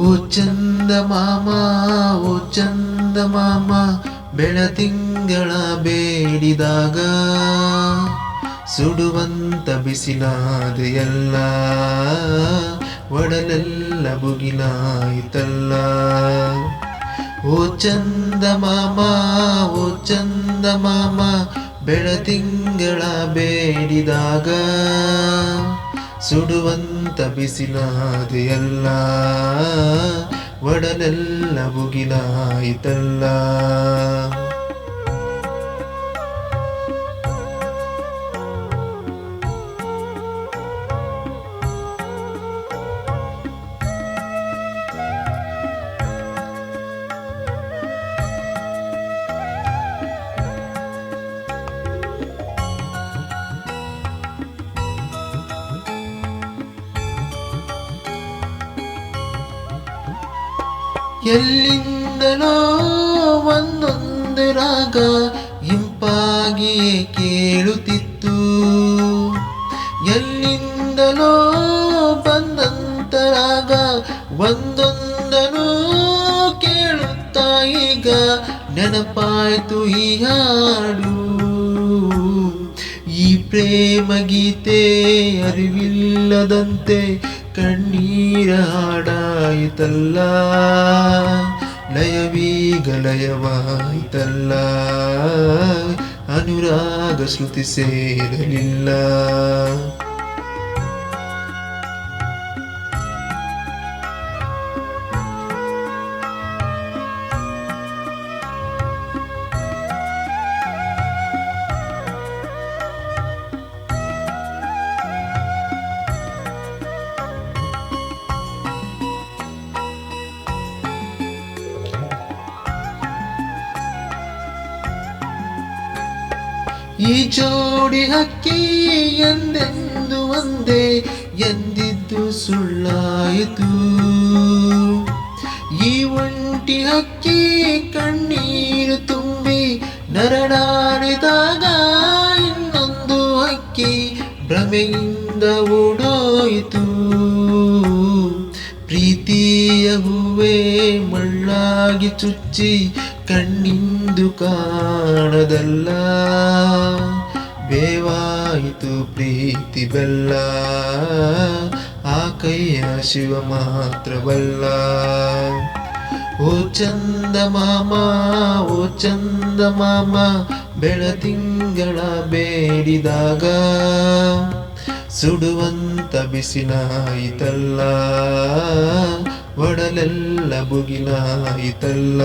ಓ ಚಂದ ಮಾಮ, ಓ ಚಂದ ಮಾಮ ಬೆಳತಿಂಗಳ ಬೇಡಿದಾಗ ಸುಡುವಂತ ಬಿಸಿಲಾದೆಯಲ್ಲ ಒಡಲೆಲ್ಲ ಬುಗಿಲಾಯಿತಲ್ಲ ಓ ಚಂದ ಮಾಮ, ಓ ಚಂದ ಮಾಮ ಬೆಳತಿಂಗಳ ಬೇಡಿದಾಗ ಸುಡುವಂತ ಬಿಸಿಲಾದೆಯಲ್ಲ ಒಡಲೆಲ್ಲ ಬುಗಿಲಾಯಿತಲ್ಲ ಎಲ್ಲಿಂದಲೋ ಒಂದೊಂದು ರಾಗ ಇಂಪಾಗಿ ಕೇಳುತ್ತಿತ್ತು. ಎಲ್ಲಿಂದಲೋ ಬಂದಂತ ರಾಗ ಒಂದೊಂದನು ಕೇಳುತ್ತಾ ಈಗ ನೆನಪಾಯಿತು ಈ ಹಾಡು ಪ್ರೇಮ ಗೀತೆ ಅರಿವಿಲ್ಲದಂತೆ ಕಣ್ಣೀರ ಹಾಡಾಯಿತಲ್ಲ. ಲಯವೀಗ ಲಯವಾಯಿತಲ್ಲ. ಅನುರಾಗ ಶ್ರುತಿ ಸೇರಲಿಲ್ಲ. ಈ ಜೋಡಿ ಹಕ್ಕಿ ಎಂದೆಂದು ಒಂದೇ ಎಂದಿದ್ದು ಸುಳ್ಳಾಯಿತು. ಈ ಒಂಟಿ ಹಕ್ಕಿ ಕಣ್ಣೀರು ತುಂಬಿ ನರಡಾಡಿದಾಗ ಇನ್ನೊಂದು ಹಕ್ಕಿ ಭ್ರಮೆಯಿಂದ ಓಡೋಯಿತು. ಪ್ರೀತಿಯ ಹೂವೇ ಮಳ್ಳಾಗಿ ಚುಚ್ಚಿ ಕಣ್ಣಿಂದು ಕಾಣದಲ್ಲ. ಬೇವಾಯಿತು ಪ್ರೀತಿ ಬೆಲ್ಲ. ಆ ಕೈಯ ಶಿವ ಮಾತ್ರವಲ್ಲ. ಓ ಚಂದ ಮಾಮ, ಓ ಚಂದ ಮಾಮ ಬೆಳತಿಂಗಳ ಬೇಡಿದಾಗ ಸುಡುವಂತ ಬಿಸಿಲಾಯಿತಲ್ಲ ಒಡಲೆಲ್ಲ ಬುಗಿಲಾಯಿತಲ್ಲ